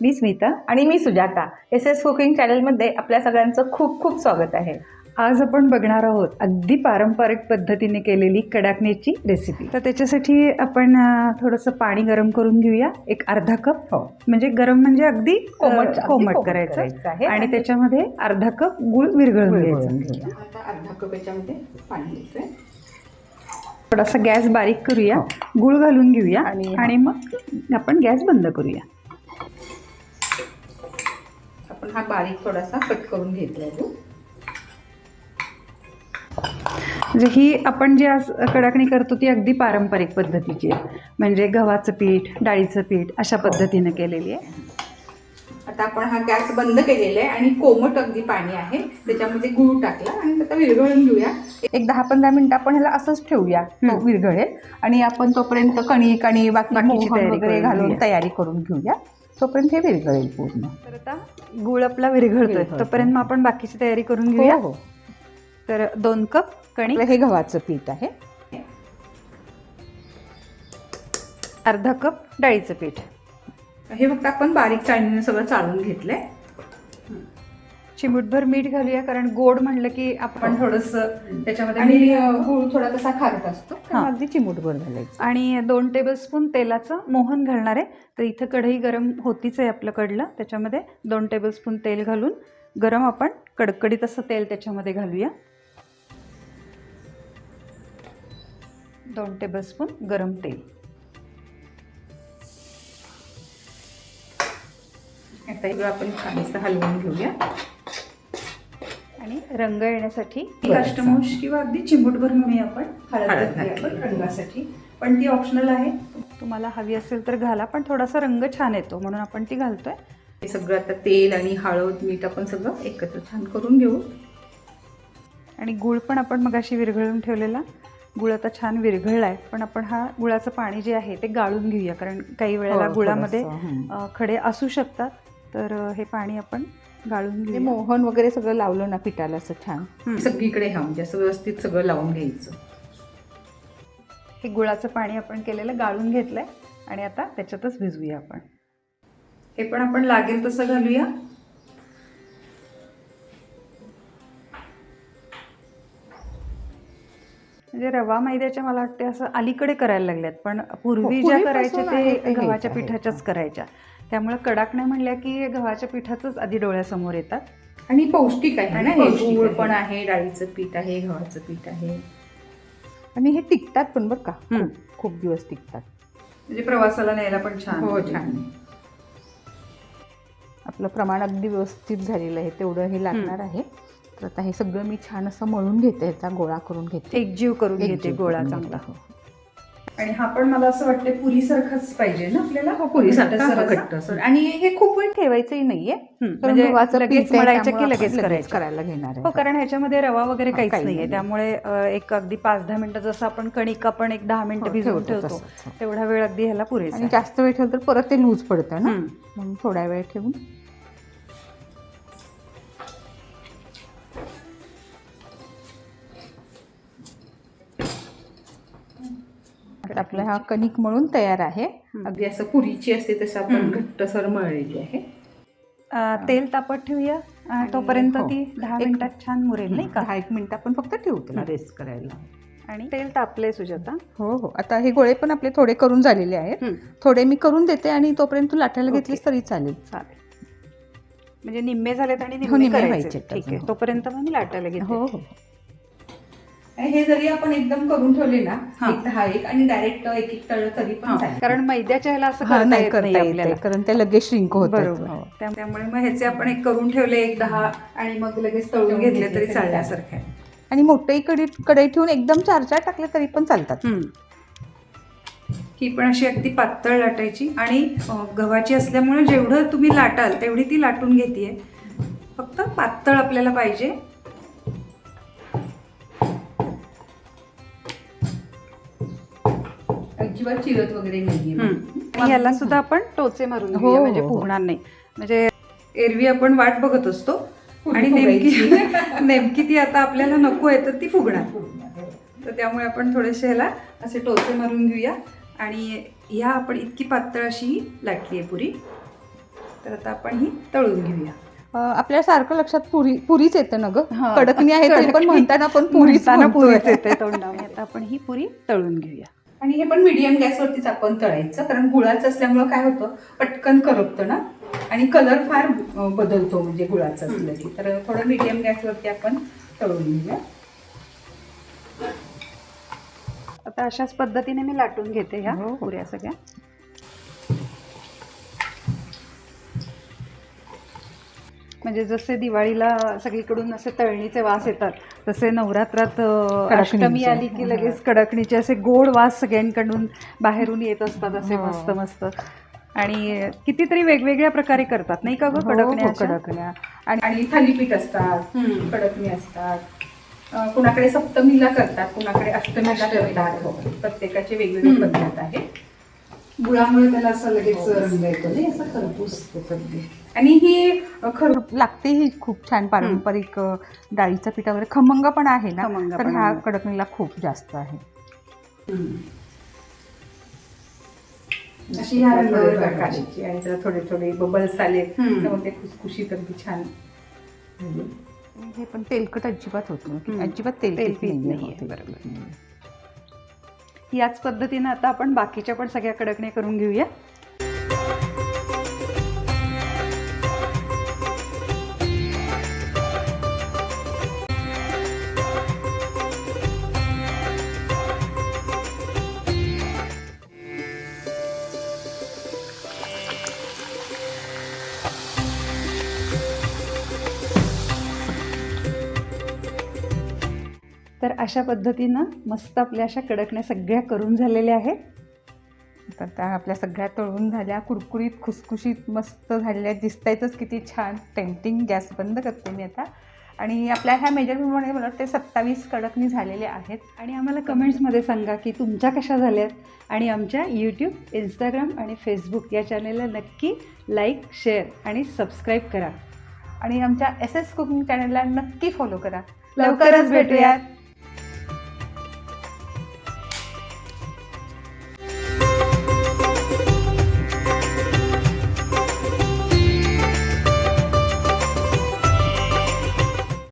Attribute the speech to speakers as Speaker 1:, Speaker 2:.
Speaker 1: मी स्मिता
Speaker 2: आणि मी Sujata. S S cooking चॅनलमध्ये आपल्या सगळ्यांचं खूप खूप स्वागत आहे.
Speaker 1: आज आपण बघणार आहोत अगदी पारंपरिक पद्धतीने केलेली कडाकणीची रेसिपी तर त्याच्यासाठी आपण थोडंसं पाणी गरम करून घेऊया. एक अर्धा कप.
Speaker 2: हो.
Speaker 1: म्हणजे गरम म्हणजे अगदी
Speaker 2: कोमट-
Speaker 1: कोमट करायचं.
Speaker 2: आहे.
Speaker 1: आणि त्याच्यामध्ये अर्धा कप गुळ विरघळून घ्यायचा.
Speaker 3: अर्धा कप याच्यामध्ये पाणी
Speaker 1: थोडासा गॅस बारीक करूया. गुळ घालून घेऊया.
Speaker 2: आणि
Speaker 1: मग आपण गॅस बंद करूया
Speaker 3: आपण हा बारीक थोडासा कट करून घेतलाय तो.
Speaker 1: म्हणजे ही आपण जी आज कडाकणी करतो ती अगदी पारंपरिक पद्धतीची आहे. म्हणजे गव्हाचं पीठ डाळीचं पीठ अशा पद्धतीने केलेली आहे.
Speaker 3: आता आपण हा गॅस बंद केलेला आहे आणि कोमट अगदी पाणी आहे. त्याच्यामध्ये गूळ टाकला आणि आता विरघळून घेऊया.
Speaker 2: एक दहा पंधरा मिनिटं आपण ह्याला असंच ठेवूया. तो. विरघळेल. आणि आपण तोपर्यंत कणिक आणि बाकी मोहन
Speaker 1: तयारी
Speaker 2: वगैरे घालून. तयारी करून घेऊया. तोपर्यंत हे विरघळेल पूर्ण.
Speaker 1: तर आता गुळ आपला विरघळतोय.
Speaker 2: विरघळतोय.
Speaker 1: तोपर्यंत मग आपण बाकीची तयारी करून घेऊया.
Speaker 2: हो. हो
Speaker 1: तर दोन कप कणी
Speaker 2: आपलं हे गव्हाचं पीठ आहे.
Speaker 1: अर्धा कप डाळीचं पीठ.
Speaker 3: हे फक्त आपण बारीक चाळणीने सगळं चाळून घेतलंय.
Speaker 1: चिमूटभर मीठ घालूया कारण गोड म्हणलं की आपण
Speaker 3: आपण थोडस त्याच्यामध्ये आणि गूळ थोडा तसा खारट असतो
Speaker 2: अगदी चिमूटभर घालायचं.
Speaker 1: आणि दोन टेबलस्पून तेलाचं मोहन घालणार आहे. तर इथं कढई गरम होतीच आहे आपलं कडलं. त्याच्यामध्ये दोन टेबलस्पून तेल घालून गरम आपण कडकडीत असं तेल त्याच्यामध्ये घालूया. दोन टेबलस्पून गरम तेल.
Speaker 3: आता हे आपण काहीसं हलवून घेऊया.
Speaker 1: आणि रंग येण्यासाठी
Speaker 3: बरं,
Speaker 1: अष्टमोश किंवा अगदी चिमूटभर म्हणूया आपण हळद घातली. आपण रंगासाठी. पण ती ऑप्शनल आहे. तुम्हाला हवी असेल तर घाला पण थोडासा रंग छान येतो म्हणून आपण ती घालतोय.
Speaker 3: हे सगळं आता तेल आणि हळद मीठ आपण सगळं एकत्र छान करून घेऊ.
Speaker 1: आणि गुळ पण आपण मगाशी विरघळून ठेवलेला. गुळ आता छान विरघळला आहे पण आपण हा गुळाचं पाणी जे आहे ते गाळून घेऊया कारण काही वेळेला
Speaker 2: हो,
Speaker 1: गुळामध्ये खडे असू शकतात. तर हे पाणी आपण गाळून घेऊ
Speaker 2: मोहन वगैरे सगळं लावलं ना पिठाला असं छान.
Speaker 3: सगळीकडे हा म्हणजे असं व्यवस्थित सगळं लावून घ्यायचं.
Speaker 1: हे गुळाचं पाणी आपण केलेलं गाळून घेतलंय आणि आता त्याच्यातच भिजवूया आपण. हे पण आपण लागेल तसं घालूया. म्हणजे रवा मैद्याच्या मला वाटते असं अलीकडे करायला लागल्यात. पण पूर्वी
Speaker 2: हो,
Speaker 1: ज्या
Speaker 2: पूर्वीपासून
Speaker 1: करायच्या ते गव्हाच्या. पिठाच्याच करायच्या. त्यामुळे कडाकण्या म्हणल्या की गव्हाच्या पिठाचंच आधी डोळ्यासमोर येतात.
Speaker 3: आणि पौष्टिक आहे ना हे गूळ. पण आहे डाळीचं पीठ आहे गव्हाचं पीठ आहे.
Speaker 2: आणि हे टिकतात पण बरं का. खूप- दिवस टिकतात.
Speaker 1: म्हणजे प्रवासाला न्यायला पण छान.
Speaker 3: हो. छान.
Speaker 2: आपलं प्रमाण अगदी व्यवस्थित झालेलं आहे तेवढं हे लागणार आहे. तर आता हे सगळं मी छान असं मळून घेते ह्याचा गोळा करून घेते
Speaker 1: एकजीव करून घेते गोळा चांगला
Speaker 2: हो.
Speaker 1: आणि हा पण मला असं वाटतं पुरी सारखाच पाहिजे ना आपल्याला
Speaker 3: हो, पुरीसारखा
Speaker 1: असा.
Speaker 3: घट्ट सर आणि हे खूप वेळ
Speaker 2: ठेवायचंही नाहीये
Speaker 1: हं,
Speaker 2: कारण
Speaker 1: म्हणजे
Speaker 2: गव्हाचं
Speaker 1: लगेच
Speaker 2: पीठ आहे,
Speaker 1: मळायचं की
Speaker 2: त्यामुळे
Speaker 1: लगेच
Speaker 2: आपण
Speaker 1: करायचं
Speaker 2: करायला घेणार
Speaker 1: हो
Speaker 2: आहे
Speaker 1: कारण ह्याच्यामध्ये रवा वगैरे काहीच
Speaker 2: काही
Speaker 1: नाहीये
Speaker 2: नाही.
Speaker 1: त्यामुळे अ, एक अगदी पाच दहा मिनिटं जसं आपण कणिक आपण एक दहा मिनिटं
Speaker 2: हो,
Speaker 1: भिजवून
Speaker 2: ठेवतो
Speaker 1: ठेवतो
Speaker 2: तसंच, हो.
Speaker 1: तेवढा वेळ अगदी ह्याला पुरेसा
Speaker 2: आणि
Speaker 1: आहे.
Speaker 2: जास्त वेळ ठेवलं तर परत ते लूज पडतं ना
Speaker 1: हं.
Speaker 2: म्हणून थोडा वेळ ठेवून आता आपला हा कणिक मळून तयार आहे.
Speaker 3: अगदी असं पुरीची असते तसं आपण घट्टसर मळलेली आहे.
Speaker 1: तेल तापत ठेवूया. तोपर्यंत
Speaker 2: हो.
Speaker 1: ती दहा मिनिटात छान मुरेल नाही का?
Speaker 2: दहा एक मिनिट आपण फक्त ठेवू त्याला रेस्ट करायला.
Speaker 1: आणि तेल तापले सुजाता.
Speaker 2: हो हो. आता हे गोळे पण आपले थोडे करून झालेले आहेत. थोडे मी करून देते आणि तोपर्यंत तू लाटायला. घेतलीस तरी चालेल.
Speaker 1: चालेल. म्हणजे निम्मे झालेत आणि
Speaker 2: हो,
Speaker 1: निम्मे
Speaker 2: व्हायचे
Speaker 1: ठीक आहे. तोपर्यंत मग मी लाटायला घेते.
Speaker 2: हो हो.
Speaker 3: आणि हे जरी आपण एकदम करून ठेवले ना
Speaker 1: हा.
Speaker 3: एक दहा एक आणि डायरेक्ट एक एक तळ तरी पण
Speaker 1: हा,
Speaker 3: चालेल.
Speaker 1: कारण मैद्याच्या ह्याला असं
Speaker 2: हा
Speaker 1: करता
Speaker 2: नाही
Speaker 1: येत
Speaker 2: करता
Speaker 1: नाही
Speaker 2: येते
Speaker 1: आपल्याला.
Speaker 2: कारण ते लगेच श्रिंक होत
Speaker 1: बरोबर. त्या- त्यामुळे मग ह्याचे आपण एक करून ठेवले एक दहा आणि मग लगेच तळून घेतले तरी चालण्यासारखे आहे
Speaker 2: आणि मोठेही कढई कढई ठेवून एकदम चार चार टाकले तरी पण चालतात.
Speaker 1: हम्म. ही पण अशी अगदी पातळ लाटायची आणि अ, गव्हाची असल्यामुळे जेवढं तुम्ही लाटाल तेवढी ती लाटून घेते फक्त पातळ आपल्याला पाहिजे.
Speaker 3: अजिबात चिरत वगैरे नाहीये
Speaker 1: आणि याला सुद्धा आपण टोचे मारून
Speaker 2: हो,
Speaker 1: घेऊया, म्हणजे
Speaker 2: हो, हो.
Speaker 1: फुगणार नाही म्हणजे एरवी आपण वाट बघत असतो
Speaker 3: पुरी
Speaker 1: आणि नेमकी. नेमकी ती आता आपल्याला नको आहे तर ती फुगणार तर त्यामुळे आपण थोडेसे ह्याला असे टोचे मारून घेऊया आणि ह्या आपण इतकी पातळ अशी लाटली आहे पुरी तर आता आपण ही तळून घेऊया
Speaker 2: आपल्या सारखं लक्षात पुरी पुरीच येतं ना ग
Speaker 1: हा.
Speaker 2: कडकणी आहे तरी पण. म्हणताना आपण पुरीच
Speaker 1: म्हणताना
Speaker 2: म्हणतोय.
Speaker 1: पुरीच येते तोंडामध्ये आता आपण ही पुरी तळून घेऊया
Speaker 3: आणि हे पण मीडियम गॅसवरतीच आपण तळायचं कारण गुळाचं असल्यामुळं काय होतं पटकन करपतं ना? आणि कलर फार बदलतो म्हणजे गुळाचं असलं की तर थोडं मीडियम गॅसवरती आपण तळून घेऊया.
Speaker 1: आता अशाच पद्धतीने मी लाटून घेते ह्या
Speaker 2: हो.
Speaker 1: पुऱ्या सगळ्या. म्हणजे जसे दिवाळीला सगळीकडून असे तळणीचे वास येतात तसे नवरात्रात. अष्टमी आली की लगेच कडकणीचे असे गोड वास सगळ्यांकडून बाहेरून येत असतात असे
Speaker 2: हो.
Speaker 1: मस्त मस्त आणि कितीतरी वेगवेगळ्या प्रकारे करतात नाही का गं
Speaker 2: हो,
Speaker 1: कडकण्या
Speaker 2: हो,
Speaker 1: अशा?
Speaker 2: कडकण्या आणि
Speaker 3: थालीपीठ असतात. कडकणी असतात कुणाकडे सप्तमीला करतात कुणाकडे अष्टमीला करतात. प्रत्येकाची वेगवेगळी. पद्धत आहे
Speaker 1: गुळामुळे त्याला असं लगेच रंग येतो नाही असं खरपूस.
Speaker 3: आणि ही खर
Speaker 2: लागते ही खूप छान पारंपरिक अं, डाळीचं पीठ वगैरे खमंग पण आहे ना?
Speaker 1: खमंग
Speaker 2: तर
Speaker 1: पण
Speaker 2: ह्या
Speaker 1: आहे.
Speaker 2: कडकणीला खूप जास्त आहे.
Speaker 3: अशी ह्या रंगावर काढायची आणि त्याला थोडे थोडे बबल्स आले
Speaker 1: हम्म.
Speaker 3: तर मग ते खुसखुशीत अगदी छान. झाली.
Speaker 2: हे पण तेलकट अजिबात होत नाही.
Speaker 1: हम्म.
Speaker 2: अजिबात तेल
Speaker 1: तेलकट नाहीये, बरोबर. याच पद्धतीनं आता आपण बाकीच्या पण सगळ्या कडकण्या करून घेऊया. तर अशा पद्धतीनं मस्त आपल्या अशा कडकण्या सगळ्या करून झालेल्या आहेत.
Speaker 2: तर त्या आपल्या सगळ्या तळून झाल्या कुरकुरीत खुसखुशीत मस्त झालेल्या दिसतायतच किती छान. टेंटिंग गॅस बंद करते मी आता. आणि आपल्या ह्या मेजरमेंटमध्ये मला वाटते सत्तावीस कडकणी झालेले आहेत.
Speaker 1: आणि आम्हाला कमेंट्समध्ये सांगा की तुमच्या कशा झाल्यात? आणि आमच्या यूट्यूब इंस्टाग्राम आणि फेसबुक या चॅनेलला नक्की लाईक शेअर आणि सबस्क्राईब करा.
Speaker 2: आणि आमच्या एस एस कुकिंग चॅनलला नक्की फॉलो करा.
Speaker 1: लवकरच भेटूयात.